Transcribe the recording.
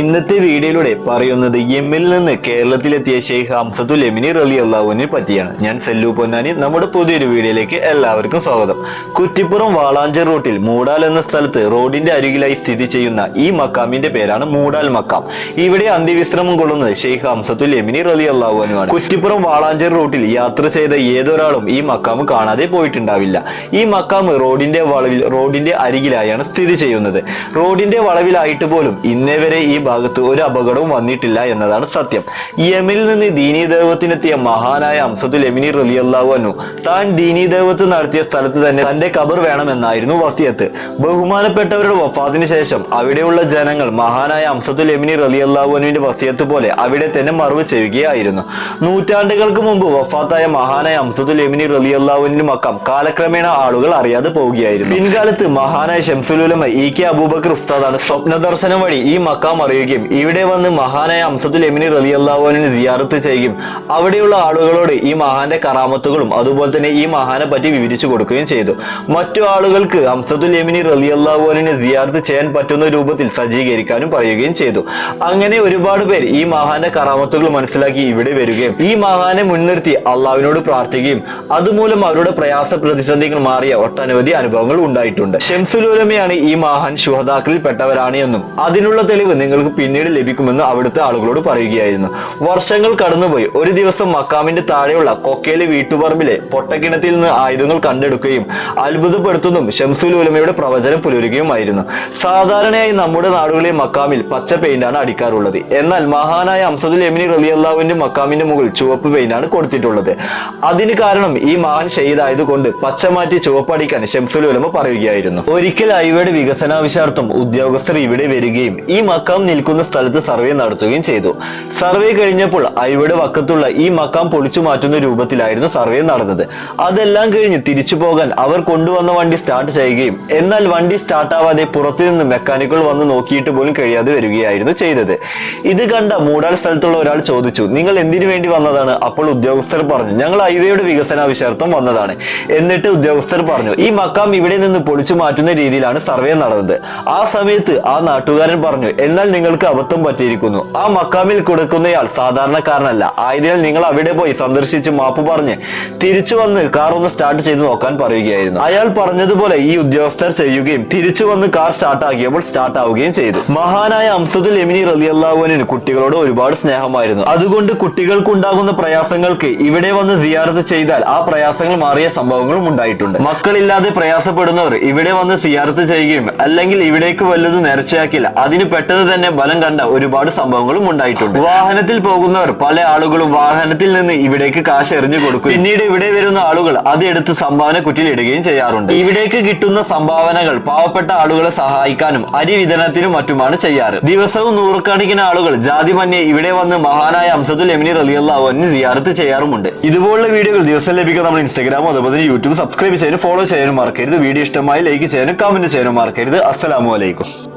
ഇന്നത്തെ വീഡിയോയിലൂടെ പറയുന്നത് യെമ്മിൽ നിന്ന് കേരളത്തിലെത്തിയ ഷെയ്ഖ് ഹംസത്തുൽ എമിനി റലി അള്ളാഹുവിനെ പറ്റിയാണ്. ഞാൻ സെല്ലു പൊന്നാനി നമ്മുടെ പുതിയൊരു വീഡിയോയിലേക്ക് എല്ലാവർക്കും സ്വാഗതം. കുറ്റിപ്പുറം വാളാഞ്ചർ റോട്ടിൽ മൂടാൽ എന്ന സ്ഥലത്ത് റോഡിന്റെ അരികിലായി സ്ഥിതി ചെയ്യുന്ന ഈ മക്കാമിന്റെ പേരാണ് മൂടാൽ മക്കാം. ഇവിടെ അന്ത്യവിശ്രമം കൊള്ളുന്നത് ഷെയ്ഖ് ഹംസത്തുൽ എമിനി റലി അള്ളാഹുവിനുമാണ് കുറ്റിപ്പുറം വാളാഞ്ചർ റോട്ടിൽ യാത്ര ചെയ്ത ഏതൊരാളും ഈ മക്കാം കാണാതെ പോയിട്ടുണ്ടാവില്ല. ഈ മക്കാം റോഡിന്റെ വളവിൽ റോഡിന്റെ അരികിലായാണ് സ്ഥിതി ചെയ്യുന്നത്. റോഡിന്റെ വളവിലായിട്ട് പോലും ഇന്നേ വരെ ഈ ഭാഗത്ത് ഒരു അപകടവും വന്നിട്ടില്ല എന്നതാണ് സത്യം. യമനിൽ നിന്ന് ദീനീ ദൈവത്തിനെത്തിയ മഹാനായ അംസത്തുൽ എമിനി റലിയല്ലാവു താൻ ദീനീ ദൈവത്ത് നടത്തിയ സ്ഥലത്ത് തന്നെ തന്റെ കബർ വേണമെന്നായിരുന്നു വസിയത്ത്. ബഹുമാനപ്പെട്ടവരുടെ വഫാത്തിന് ശേഷം അവിടെയുള്ള ജനങ്ങൾ മഹാനായ അംസത്തുൽ എമിനി റലിയല്ലാവുവിന്റെ വസിയത്ത് പോലെ അവിടെ തന്നെ മറവ് ചെയ്യുകയായിരുന്നു. നൂറ്റാണ്ടുകൾക്ക് മുമ്പ് വഫാത്തായ മഹാനായ അംസത്തുൽ എമിനി റലിയല്ലാവുവിന്റെ മക്കം കാലക്രമേണ ആളുകൾ അറിയാതെ പോവുകയായിരുന്നു. പിൻകാലത്ത് മഹാനായ ഷംസുലുലമ ഇ കെ അബൂബക്കർ ഉസ്താദാണ് സ്വപ്ന ദർശനം വഴി ഈ മക്കാം അറിയുകയും ഇവിടെ വന്ന് മഹാനായ അംസത്തുൽ എമിനി റലി റലിയല്ലാവുവിനെ സിയാറത്ത് ചെയ്യുകയും അവിടെയുള്ള ആളുകളോട് ഈ മഹാന്റെ കറാമത്തുകളും അതുപോലെ തന്നെ ഈ മഹാനെ പറ്റി വിവരിച്ചു കൊടുക്കുകയും ചെയ്തു. മറ്റു ആളുകൾക്ക് അംസത്തുൽ എമിനി റലി റലിയല്ലാവുവിനെ സിയാറത്ത് ചെയ്യാൻ പറ്റുന്ന രൂപത്തിൽ സജ്ജീകരിക്കാനും പറയുകയും ചെയ്തു. അങ്ങനെ ഒരുപാട് പേർ ഈ മഹാന്റെ കറാമത്തുകൾ മനസ്സിലാക്കി ഇവിടെ വരികയും ഈ മഹാനെ മുൻനിർത്തി അള്ളാഹുവിനോട് പ്രാർത്ഥിക്കുകയും അതുമൂലം അവരുടെ പ്രയാസ പ്രതിസന്ധികൾ മാറിയ ഒട്ടനവധി അനുഭവങ്ങൾ ഉണ്ടായിട്ടുണ്ട്. ഷംസുലുലമയാണ് ഈ മഹാൻ ശുഹതാക്കളിൽ പെട്ടവരാണ് എന്നും അതിനുള്ള തെളിവ് നിങ്ങൾക്ക് പിന്നീട് ലഭിക്കുമെന്ന് അവിടുത്തെ ആളുകളോട് പറയുകയായിരുന്നു. വർഷങ്ങൾ കടന്നുപോയി. ഒരു ദിവസം മക്കാമിന്റെ താഴെയുള്ള കൊക്കേലെ വീട്ടുപറമ്പിലെ പൊട്ടക്കിണത്തിൽ നിന്ന് ആയുധങ്ങൾ കണ്ടെടുക്കുകയും അത്ഭുതപ്പെടുത്തുന്നതും ഷംസുൽ ഉലമയുടെ പ്രവചനം പുലരുകയുമായിരുന്നു. സാധാരണയായി നമ്മുടെ നാടുകളിലെ മക്കാമിൽ പച്ച പെയിന്റാണ് അടിക്കാറുള്ളത്. എന്നാൽ മഹാനായ അംസദുൽ എമിനി റലിയല്ലാവിന്റെ മക്കാമിന്റെ മുകളിൽ ചുവപ്പ് പെയിന്റാണ് കൊടുത്തിട്ടുള്ളത്. അതിന് കാരണം ഈ മഹാൻ ഷെയ്ദായതുകൊണ്ട് പച്ച മാറ്റി ചുവപ്പ് അടിക്കാൻ ഷംസുൽ ഉലമ പറയുകയായിരുന്നു. ഒരിക്കൽ ഐവയുടെ വികസനാവശ്യാർത്ഥം ഉദ്യോഗസ്ഥർ ഇവിടെ വരികയും ഈ മക്കാം നിൽക്കുന്ന സ്ഥലത്ത് സർവേ നടത്തുകയും ചെയ്തു. സർവേ കഴിഞ്ഞപ്പോൾ ഐവയുടെ വക്കത്തുള്ള ഈ മക്കാം പൊളിച്ചു മാറ്റുന്ന രൂപത്തിലായിരുന്നു സർവേ നടന്നത്. അതെല്ലാം കഴിഞ്ഞ് തിരിച്ചു പോകാൻ അവർ കൊണ്ടുവന്ന വണ്ടി സ്റ്റാർട്ട് ചെയ്യുകയും എന്നാൽ വണ്ടി സ്റ്റാർട്ടാവാതെ പുറത്തു നിന്ന് മെക്കാനിക്കുകൾ വന്ന് നോക്കിയിട്ട് പോലും കഴിയാതെ വരികയായിരുന്നു ചെയ്തത്. ഇത് കണ്ട മൂടാൽ സ്ഥലത്തുള്ള ഒരാൾ ചോദിച്ചു നിങ്ങൾ എന്തിനു വേണ്ടി വന്നതാണ്? അപ്പോൾ ഉദ്യോഗസ്ഥർ പറഞ്ഞു ഞങ്ങൾ ഹൈവേയുടെ വികസനാവശ്യാർത്ഥം വന്നതാണ്. എന്നിട്ട് ഉദ്യോഗസ്ഥർ പറഞ്ഞു ഈ മക്കാം ഇവിടെ നിന്ന് പൊളിച്ചു മാറ്റുന്ന രീതിയിലാണ് സർവേ നടന്നത്. ആ സമയത്ത് ആ നാട്ടുകാരൻ പറഞ്ഞു എന്നാൽ നിങ്ങൾക്ക് അബദ്ധം പറ്റിയിരിക്കുന്നു. ആ മക്കാമിൽ കൊടുക്കുന്നയാൾ സാധാരണക്കാരനല്ല. ആയതിനാൽ നിങ്ങൾ അവിടെ പോയി സന്ദർശിച്ച് മാപ്പ് പറഞ്ഞ് തിരിച്ചു വന്ന് കാർ ഒന്ന് സ്റ്റാർട്ട് ചെയ്ത് നോക്കാൻ പറയുകയായിരുന്നു. അയാൾ പറഞ്ഞതുപോലെ ഈ ഉദ്യോഗസ്ഥർ ചെയ്യുകയും തിരിച്ചു വന്ന് കാർ സ്റ്റാർട്ട് ആക്കിയപ്പോൾ സ്റ്റാർട്ട് ആവുകയും ചെയ്തു. മഹാനായ അംസദുൽ എമിനി റലിയല്ലാവുവിന് കുട്ടികളോട് ഒരുപാട് സ്നേഹമായിരുന്നു. അതുകൊണ്ട് കുട്ടികൾക്ക് ഉണ്ടാകുന്ന പ്രയാസങ്ങൾക്ക് ഇവിടെ വന്ന് സിയാറത്ത് ചെയ്താൽ ആ പ്രയാസങ്ങൾ മാറിയ സംഭവങ്ങളും ഉണ്ടായിട്ടുണ്ട്. മക്കളില്ലാതെ പ്രയാസപ്പെടുന്നവർ ഇവിടെ വന്ന് സിയാറത്ത് ചെയ്യുകയും അല്ലെങ്കിൽ ഇവിടേക്ക് വല്ലതും നേർച്ചയാക്കില്ല അതിന് പെട്ടെന്ന് തന്നെ ബലം കണ്ട ഒരുപാട് സംഭവങ്ങളും ഉണ്ടായിട്ടുണ്ട്. വാഹനത്തിൽ പോകുന്നവർ പല ആളുകളും വാഹനത്തിൽ നിന്ന് ഇവിടേക്ക് കാശ് എറിഞ്ഞു കൊടുക്കും. പിന്നീട് ഇവിടെ വരുന്ന ആളുകൾ അത് എടുത്ത് സംഭാവന കുറ്റിലിടുകയും ചെയ്യാറുണ്ട്. ഇവിടേക്ക് കിട്ടുന്ന സംഭാവനകൾ പാവപ്പെട്ട ആളുകളെ സഹായിക്കാനും അരി വിതരണത്തിനും മറ്റുമാണ് ചെയ്യാറ്. ദിവസവും നൂറുകണക്കിന് ആളുകൾ ജാതി മന്യേ ഇവിടെ വന്ന് മഹാനായ അംസദുൽ എമിനി റലിയല്ലാവുവിന് സിയാറത്ത് ചെയ്യാറുമുണ്ട്. ഇതുപോലുള്ള വീഡിയോകൾ ദിവസം ലഭിക്കാൻ നമ്മൾ ഇൻസ്റ്റാഗ്രാമും അതുപോലെ തന്നെ യൂട്യൂബ് സബ്സ്ക്രൈബ് ചെയ്യാനും ഫോളോ ചെയ്യാനും മറക്കരുത്. വീഡിയോ ഇഷ്ടമായി ലൈക്ക് ചെയ്യാനും കമന്റ് ചെയ്യാനും മറക്കരുത്. അസ്സലാമു അലൈക്കും.